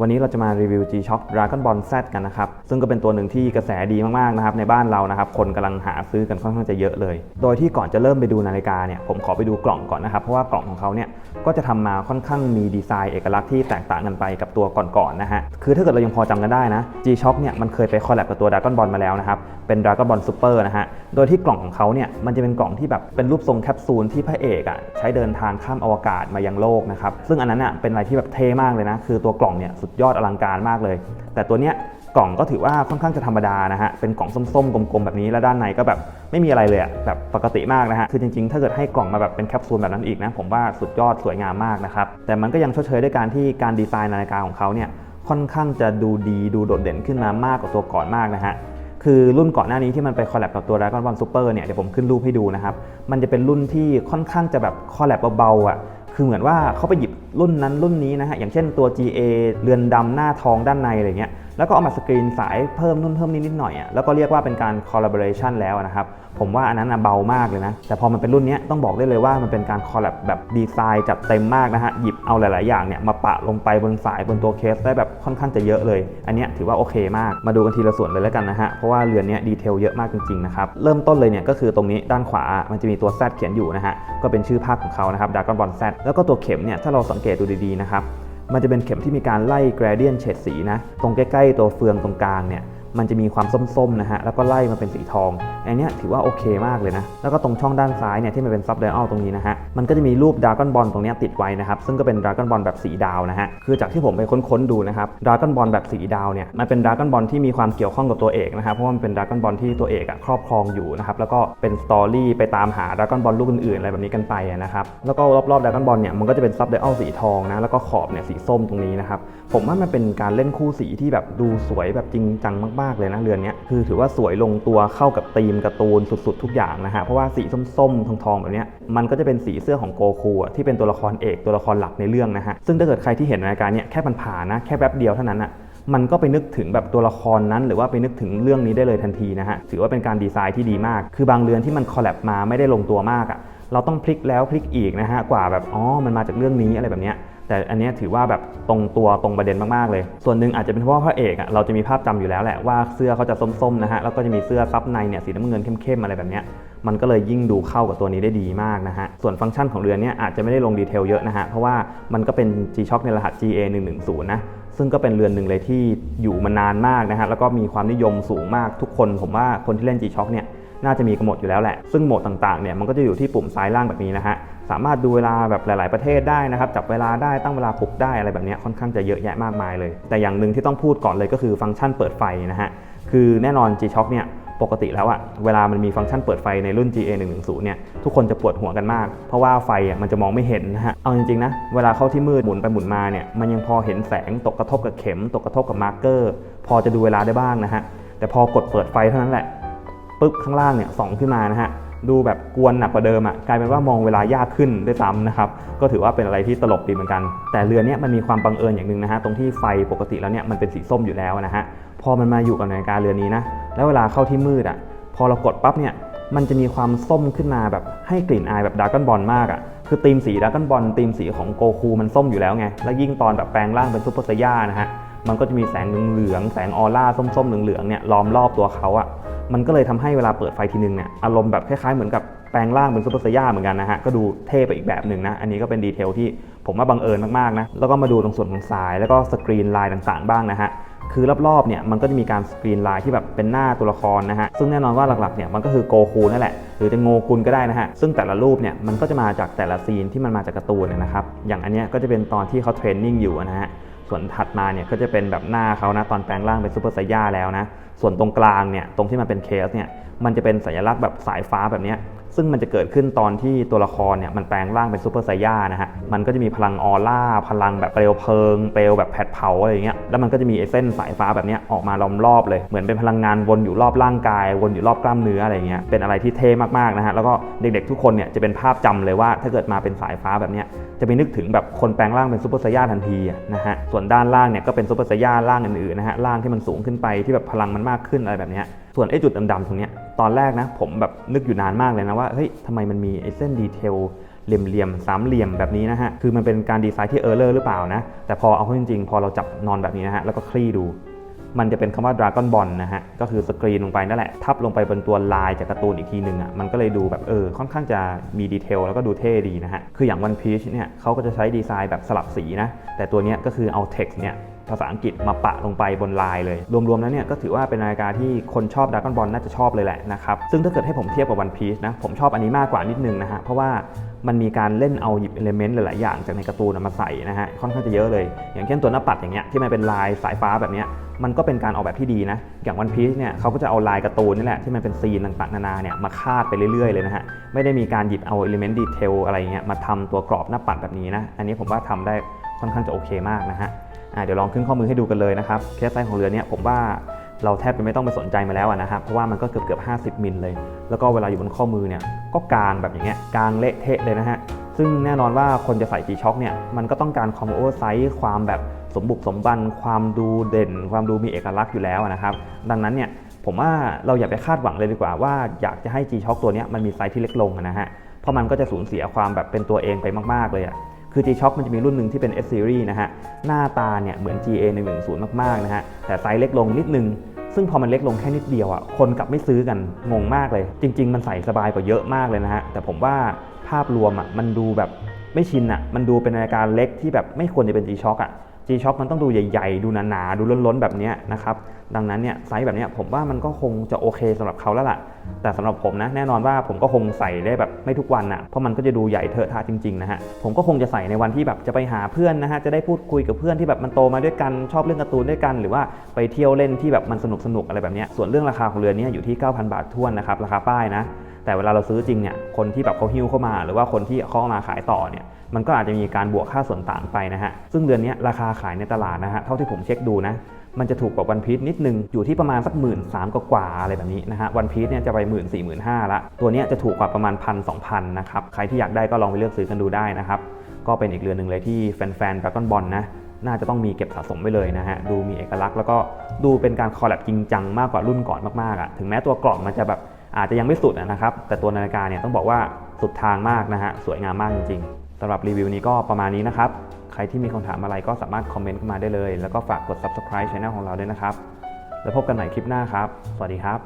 วันนี้เราจะมารีวิว G-Shock Dragon Ball Z กันนะครับ ซึ่งก็เป็นตัวหนึ่งที่กระแสดีมากๆนะครับในบ้านเรานะครับ คนกำลังหาซื้อกันค่อนข้างจะเยอะเลย โดยที่ก่อนจะเริ่มไปดูนาฬิกาเนี่ย ผมขอไปดูกล่องก่อนนะครับ เพราะว่ากล่องของเขาเนี่ย ก็จะทำมาค่อนข้างมีดีไซน์เอกลักษณ์ที่แตกต่างกันไปกับตัวก่อนๆนะฮะ คือถ้าเกิดเรายังพอจำกันได้นะ G-Shock เนี่ยมันเคยไปคอลแลบกับตัว Dragon Ball มาแล้วนะครับ เป็น Dragon Ball Super นะฮะ โดยที่กล่องของเขาเนี่ย มันจะเป็นกล่องที่แบบเป็นรูปทรงแคปซูลที่พระเอกอะใช้เดินทางข้ามอวกาศมายังโลกนะครับ ซึ่งอันนั้นอะเป็นอะไรที่แบบเท่มากเลยนะ คือตัวกล่องเนี่ยสุดยอดอลังการมากเลย แต่ตัวเนี้ยกล่องก็ถือว่าค่อนข้างจะธรรมดานะฮะ เป็นกล่องส้มๆ กลมๆ แบบนี้ แล้วด้านในก็แบบไม่มีอะไรเลยอะแบบปกติมากนะฮะ คือจริงๆ ถ้าเกิดให้กล่องมาแบบเป็นแคปซูลแบบนั้นอีกนะ ผมว่าสุดยอดสวยงามมากนะครับ แต่มันก็ยังชดเชยด้วยการที่การดีไซน์นาฬิกาของเขาเนี่ย ค่อนข้างจะดูดี ดูโดดเด่นขึ้นมามากกว่าตัวก่อนมากนะฮะ คือรุ่นก่อนหน้านี้ที่มันไปคอลแลบกับตัว Dragon Ball Super เนี่ย เดี๋ยวผมขึ้นรูปให้ดูนะครับ มันจะเป็นรุ่นที่ค่อนข้างจะแบบคอลแลบเบาๆอะคือเหมือนว่าเขาไปหยิบ รุ่นนั้นรุ่นนี้นะฮะอย่างเช่นตัว GA เรือนดำหน้าทองด้านในอะไรเงี้ย แล้วก็เอามาสกรีนสายเพิ่มนู่นเพิ่มนี่นิดหน่อยอะแล้วก็เรียกว่าเป็นการ collaboration แล้วนะครับ ผมว่าอันนั้นเบามากเลยนะ แต่พอมันเป็นรุ่นนี้ต้องบอกได้เลยว่ามันเป็นการคอลแลบแบบดีไซน์จัดเต็มมากนะฮะ หยิบเอาหลาย ๆ อย่างเนี่ยมาปะลงไปบนสายบนตัวเคสได้แบบค่อนข้างจะเยอะเลย อันนี้ถือว่าโอเคมาก มาดูกันทีละส่วนเลยแล้วกันนะฮะ เพราะว่าเรือนนี้ดีเทลเยอะมากจริง ๆ นะครับ เริ่มต้นเลยเนี่ยก็คือตรงนี้ด้านขวา มันจะมีตัว Z เขียนอยู่นะฮะ ก็เป็นชื่อภาคของเขานะครับ Dragon Ball Z แล้วก็ตัวเข็มเนี่ยถ้าเราสังเกตดูดี ๆ นะครับ มันจะเป็นเข็มที่มีการไล่ gradient เฉดสีนะ ตรงใกล้ ๆ ตัวเฟืองตรงกลางเนี่ย มันจะมีความส้มๆนะฮะแล้วก็ไล่มาเป็นสีทอง อันนี้ถือว่าโอเคมากเลยนะ แล้วก็ตรงช่องด้านซ้ายเนี่ยที่มันเป็นซับไดอัลตรงนี้นะฮะมันก็จะมีรูปดราก้อนบอลตรงนี้ติดไว้นะครับซึ่งก็เป็นดราก้อนบอลแบบสีดาวนะฮะคือจากที่ผมไปค้นๆดูนะครับดราก้อนบอลแบบสีดาวเนี่ยมันเป็นดราก้อนบอลที่มีความเกี่ยวข้องกับตัวเอกนะครับเพราะว่ามันเป็นดราก้อนบอลที่ตัวเอกอะครอบครองอยู่นะครับแล้วก็เป็นสตอรี่ไปตามหาดราก้อนบอลลูกอื่นๆอะไรแบบนี้กันไปนะครับแล้วก็รอบๆดราก้อนบอลเนี่ยมันก็จะเป็นซับไดอัลสีทองนะแล้วก็ขอบเนี่ยสีส้มตรงนี้นะครับผมว่ามันเป็นการเล่นคู่สีที่แบบดูสวยแบบจริงจังมากๆเลยนะเรือนนี้คือถือว่าสวยลงตัวเข้ากับธีมการ์ตูนสุดๆ ทุกอย่างนะฮะเพราะว่าสีส้มๆทองๆแบบนี้มันก็จะเป็นสีเสื้อของโกคูที่เป็นตัวละครเอกตัวละครหลักในเรื่องนะฮะซึ่งถ้าเกิดใครที่เห็นรายการเนี้ยแค่ผ่านนะแค่แป๊บเดียวเท่านั้นอะมันก็ไปนึกถึงแบบตัวละครนั้น หรือว่าไปนึกถึงเรื่องนี้ได้เลยทันทีนะฮะถือว่าเป็นการดีไซน์ที่ดีมาก คือบางเรือนที่มันคอลแลบมาไม่ได้ลงตัวมากอะเราต้องพลิกแล้วพลิกอีกนะฮะกว่าแบบอ๋อมันมาจากเรื่องนี้อะไรแบบเนี้ย แต่อันนี้ถือว่าแบบตรงตัวตรงประเด็นมากๆเลย ส่วนหนึ่งอาจจะเป็นเพราะว่าพระเอกอะเราจะมีภาพจำอยู่แล้วแหละว่าเสื้อเขาจะส้มๆนะฮะแล้วก็จะมีเสื้อซับในเนี่ยสีน้ำเงินเข้มๆอะไรแบบเนี้ยมันก็เลยยิ่งดูเข้ากับตัวนี้ได้ดีมากนะฮะ ส่วนฟังก์ชันของเรือนเนี้ยอาจจะไม่ได้ลงดีเทลเยอะนะฮะ เพราะว่ามันก็เป็น G-Shock ในรหัส GA 110นะ ซึ่งก็เป็นเรือนหนึ่งเลยที่อยู่มานานมากนะฮะ แล้วก็มีความนิยมสูงมากทุกคน ผมว่าคนที่เล่น G-Shock เนี่ยน่าจะมีกำหนดอยู่แล้วแหละ ซึ่งโหมดต่างๆเนี่ยมันก็จะอยู่ที่ปุ่มซ้ายล่างแบบนี้นะฮะ สามารถดูเวลาแบบหลาย ๆ ประเทศได้นะครับ จับเวลาได้ตั้งเวลาปลุกได้อะไรแบบนี้ค่อนข้างจะเยอะแยะมากมายเลย แต่อย่างหนึ่งที่ต้องพูดก่อนเลยก็คือฟังก์ชันเปิดไฟนะฮะ คือแน่นอน G-Shock เนี่ยปกติแล้วอะเวลามันมีฟังก์ชันเปิดไฟในรุ่น GA 110เนี่ยทุกคนจะปวดหัวกันมาก เพราะว่าไฟอะมันจะมองไม่เห็นนะฮะ เอาจริง ๆ นะ เวลาเข้าที่มืดหมุนไปหมุนมาเนี่ยมันยังพอเห็นแสงตกกระทบกับเข็ม ตกกระทบกับมาร์กเกอร์ พอจะดูเวลาได้บ้างนะฮะแต่พอกดเปิดไฟเท่านั้นแหละปึ๊บข้างล่างเนี่ยส่องขึ้นมานะฮะ ดูแบบกวนหนักกว่าเดิมอะ่ะกลายเป็นว่ามองเวลายากขึ้นด้วยซ้ำนะครับก็ถือว่าเป็นอะไรที่ตลกดีเหมือนกัน แต่เรือเนี้ยมันมีความบังเอิญอย่างหนึ่งนะฮะตรงที่ไฟปกติแล้วเนี่ยมันเป็นสีส้มอยู่แล้วนะฮะพอมันมาอยู่กับนาฬิกาเรือนนี้นะแล้วเวลาเข้าที่มืดอะ่ะพอเรากดปั๊บเนี่ยมันจะมีความส้มขึ้นมาแบบให้กลิ่นอายแบบดราก้อนบอลมากอะ่ะคือธีมสีดราก้อนบอลธีมสีของโกคูมันส้มอยู่แล้วไงแล้วยิ่งตอนแบบแปลงร่างเป็นซูเปอร์ไซย่านะฮะมันก็จะมีแสงเหลืองๆแสงออร่าส้มๆเหลืองๆเนี่ยล้อมรอบตัวเขาอะ มันก็เลยทำให้เวลาเปิดไฟทีนึงเนี่ยอารมณ์แบบคล้ายๆ เหมือนกับแปลงร่างเป็นซูเปอร์ไซย่าเหมือนกันนะฮะก็ดูเท่ไปอีกแบบหนึ่งนะอันนี้ก็เป็นดีเทลที่ผมว่าบังเอิญมากๆนะแล้วก็มาดูตรงส่วนของสาย แล้วก็สกรีนลายต่างๆบ้างนะฮะคือรอบๆเนี่ยมันก็จะมีการสกรีนลายที่แบบเป็นหน้าตัวละครนะฮะซึ่งแน่นอนว่าหลักๆเนี่ยมันก็คือโกคูนั่นแหละหรือจะโงกุลก็ได้นะฮะซึ่งแต่ละรูปเนี่ยมันก็จะมาจากแต่ละซีนที่มันมาจากการ์ตูนนะครับอย่างอันเนี้ยก็จะเป็นตอนที่เขาเทรนนิ่งอยู่นะฮะ ส่วนถัดมาเนี่ยก็จะเป็นแบบหน้าเขานะตอนแปลงร่างเป็นซูเปอร์ไซย่าแล้วนะส่วนตรงกลางเนี่ยตรงที่มันเป็นเคสเนี่ยมันจะเป็นสัญลักษณ์แบบสายฟ้าแบบนี้ ซึ่งมันจะเกิดขึ้นตอนที่ตัวละครเนี่ยมันแปลงร่างเป็นซูเปอร์ไซย่านะฮะ มันก็จะมีพลังออร่า พลังแบบเปลวเพลิง เปลวแบบแผดเผาอะไรอย่างเงี้ย แล้วมันก็จะมีไอ้เส้นสายฟ้าแบบเนี้ยออกมาล้อมรอบเลย เหมือนเป็นพลังงานวนอยู่รอบร่างกาย วนอยู่รอบกล้ามเนื้ออะไรเงี้ย เป็นอะไรที่เท่มากๆนะฮะ แล้วก็เด็กๆทุกคนเนี่ยจะเป็นภาพจำเลยว่าถ้าเกิดมาเป็นสายฟ้าแบบเนี้ย จะไปนึกถึงแบบคนแปลงร่างเป็นซูเปอร์ไซย่าทันทีนะฮะ ส่วนด้านล่างเนี่ยก็เป็นซูเปอร์ไซย่าร่างอื่นๆนะฮะ ร่างที่มันสูงขึ้นไปที่แบบพลังมันมากขึ้นอะไรแบบเนี้ย ส่วนไอ้จุดดำๆตรงนี้ตอนแรกนะผมแบบนึกอยู่นานมากเลยนะว่าเฮ้ยทำไมมันมีไอ้เส้นดีเทลเหลี่ยมๆสามเหลี่ยมแบบนี้นะฮะ คือมันเป็นการดีไซน์ที่เออร์เลอร์หรือเปล่านะ แต่พอเอาเข้าจริงๆ พอเราจับนอนแบบนี้นะฮะ แล้วก็คลี่ดู มันจะเป็นคำว่า Dragon Ball นะฮะ ก็คือสกรีนลงไปนั่นแหละ ทับลงไปบนตัวลายจากการ์ตูนอีกทีหนึ่งอะ มันก็เลยดูแบบเออ ค่อนข้างจะมีดีเทลแล้วก็ดูเท่ดีนะฮะ คืออย่าง One Piece เนี่ยเขาก็จะใช้ดีไซน์แบบสลับสีนะ แต่ตัวเนี้ยก็คือเอา text เนี่ย ภาษาอังกฤษมาปะลงไปบนลายเลย รวมๆแล้วเนี่ยก็ถือว่าเป็นนาฬิกาที่คนชอบด r a ก้อนบอลน่าจะชอบเลยแหละนะครับ ซึ่งถ้าเกิดให้ผมเทียบกับวันพีชนะผมชอบอันนี้มากกว่านิดนึงนะฮะ เพราะว่ามันมีการเล่นเอาหยิบเอลเมนต์หลาย ๆ อย่างจากในการ์ตูนมาใส่นะฮะค่อนข้างจะเยอะเลย อย่างเช่นตัวหน้าปัดอย่างเงี้ยที่มันเป็นลายสายฟ้าแบบเนี้ยมันก็เป็นการออกแบบที่ดีนะ อย่างวันพีชเนี่ยเขาก็จะเอาลายการ์ตูนนี่แหละที่มันเป็นซีนต่าง ๆ นานาเนี่ยมาคาดไปเรื่อย ๆ เลยนะฮะ ไม่ได้มีการหยิบเอาเอลิเมนต์ดีเทลอะไรเงี้ยมาทำตัวกรอบหน้าปัดแบบนี้นะ อันนี้ผมว่าทำได้ค่อนข้างจะโอเคมากนะฮะ เดี๋ยวลองขึ้นข้อมือให้ดูกันเลยนะครับเคสไซส์ของเรือเนี่ยผมว่าเราแทบจะไม่ต้องไปสนใจมาแล้วอะนะครับเพราะว่ามันก็เกือบเกือบ50มิลเลย แล้วก็เวลาอยู่บนข้อมือเนี่ยก็กลางแบบอย่างเงี้ยกลางเละเทะเลยนะฮะซึ่งแน่นอนว่าคนจะใส่ G-Shock เนี่ยมันก็ต้องการความโอเวอร์ไซส์ความแบบสมบุกสมบัน ความดูเด่น ความดูมีเอกลักษณ์อยู่แล้วนะครับ ดังนั้นเนี่ยผมว่าเราอย่าไปคาดหวังเลยดีกว่าว่าอยากจะให้ G-Shock ตัวเนี้ยมันมีไซส์ที่เล็กลงนะฮะ เพราะมันก็จะสูญเสียความแบบเป็นตัวเองไปมาก ๆ เลยอะ คือ G-Shock มันจะมีรุ่นหนึ่งที่เป็น S Series นะฮะ หน้าตาเนี่ยเหมือน GA 110มากๆนะฮะ แต่ไซส์เล็กลงนิดนึง ซึ่งพอมันเล็กลงแค่นิดเดียวอะ คนกลับไม่ซื้อกัน งงมากเลย จริง ๆ มันใส่สบายกว่าเยอะมากเลยนะฮะ แต่ผมว่าภาพรวมอะมันดูแบบไม่ชินอะ มันดูเป็นนาฬิกาเล็กที่แบบไม่ควรจะเป็น G-Shock อะ G-Shock มันต้องดูใหญ่ๆ ดูหนาๆ ดูล้นๆ แบบนี้นะครับ ดังนั้นเนี่ยไซส์แบบนี้ผมว่ามันก็คงจะโอเคสำหรับเขาแล้วล่ะ แต่สำหรับผมนะแน่นอนว่าผมก็คงใส่ได้แบบไม่ทุกวันนะเพราะมันก็จะดูใหญ่เทอะทะจริงๆนะฮะ ผมก็คงจะใส่ในวันที่แบบจะไปหาเพื่อนนะฮะ จะได้พูดคุยกับเพื่อนที่แบบมันโตมาด้วยกัน ชอบเรื่องการ์ตูนด้วยกัน หรือว่าไปเที่ยวเล่นที่แบบมันสนุกสนุกอะไรแบบนี้ ส่วนเรื่องราคาของเรือนี้อยู่ที่ 9,000 บาททวนนะครับ ราคาป้ายนะ แต่เวลาเราซื้อจริงเนี่ยคนที่แบบเขาหิ้วเข้ามา หรือว่าคนที่เขาเอามาขายต่อเนี่ยมันก็อาจจะมีการบวกค่าส่วนต่างไปนะฮะซึ่งเดือนนี้ราคาขายในตลาดนะฮะเท่าที่ผมเช็คดูนะมันจะถูกกว่าวันพีชนิดนึง อยู่ที่ประมาณสักหมื่นสามกว่าๆอะไรแบบนี้นะฮะวันพีชเนี่ยจะไปหมื่นสี่หมื่นห้าละตัวนี้จะถูกกว่าประมาณพันสองพันนะครับใครที่อยากได้ก็ลองไปเลือกซื้อกันดูได้นะครับก็เป็นอีกเรือนหนึ่งเลยที่แฟนๆดราก้อนบอลนะน่าจะต้องมีเก็บสะสมไว้เลยนะฮะ ดูมีเอกลักษณ์แล้วก็ดูเป็นการคอลแลบจริงจังมากกว่ารุ่นก่อนมากๆอะ่ะ ถึงแม้ตัวกล่องมันจะแบบ อาจจะยังไม่สุดนะครับ แต่ตัวนาฬิกาเนี่ยต้องบอกว่าสุดทางมากนะฮะสวยงามมากจริงๆสำหรับรีวิวนี้ก็ประมาณนี้นะครับ ใครที่มีคำถามอะไรก็สามารถคอมเมนต์เข้ามาได้เลย แล้วก็ฝากกด subscribe channel ของเราด้วยนะครับ แล้วพบกันใหม่คลิปหน้าครับ สวัสดีครับ